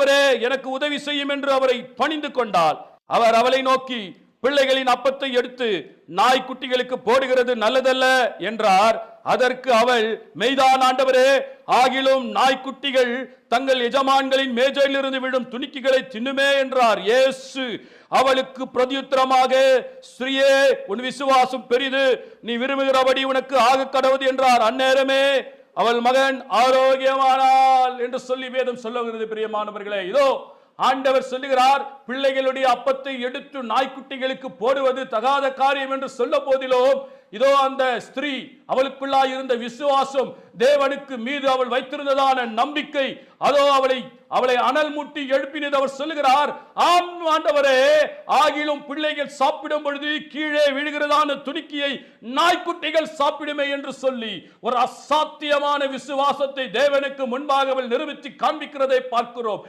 அவரே எனக்கு உதவி செய்யும் என்று அவரை பணிந்து கொண்டாள். அவர் அவளை நோக்கி பிள்ளைகளின் அப்பத்தை எடுத்து நாய்க்குட்டிகளுக்கு போடுகிறது நல்லதல்ல என்றார். அதற்கு அவள் மெய்தான் ஆண்டவரே ஆகிலும் நாய்க்குட்டிகள் தங்கள் எஜமான்களின் மேஜையிலிருந்து விழும் துணிக்கிகளை தின்னுமே என்றார். இயேசு அவளுக்கு பிரதியுத்தரமாக ஸ்ரீயே உன் விசுவாசம் பெரிது. நீ விரும்புகிறபடி உனக்கு ஆக கடவுது என்றார். அந்நேரமே அவள் மகன் ஆரோக்கியமானால் என்று சொல்லி வேதம் சொல்லுகிறது பிரியமானவர்களே. இதோ ஆண்டவர் சொல்லுகிறார் பிள்ளைகளுடைய அப்பத்தை எடுத்து நாய்க்குட்டிகளுக்கு போடுவது தகாத காரியம் என்று சொல்ல போதிலும் இதோ அந்த ஸ்திரீ அவளுக்குள்ளா இருந்த விசுவாசம் தேவனுக்கு மீது அவள் வைத்திருந்ததான நம்பிக்கை அதோ அவளை அவளை அனல் முட்டி எழுப்பினது அவர் சொல்லுகிறார் ஆம் ஆண்டவரே ஆகிலும் பிள்ளைகள் சாப்பிடும் பொழுது கீழே விழுகிறதான துணிக்கியை நாய்க்குட்டிகள் சாப்பிடுமே என்று சொல்லி ஒரு அசாத்தியமான விசுவாசத்தை தேவனுக்கு முன்பாக அவள் நிரூபித்து காண்பிக்கிறதை பார்க்கிறோம்.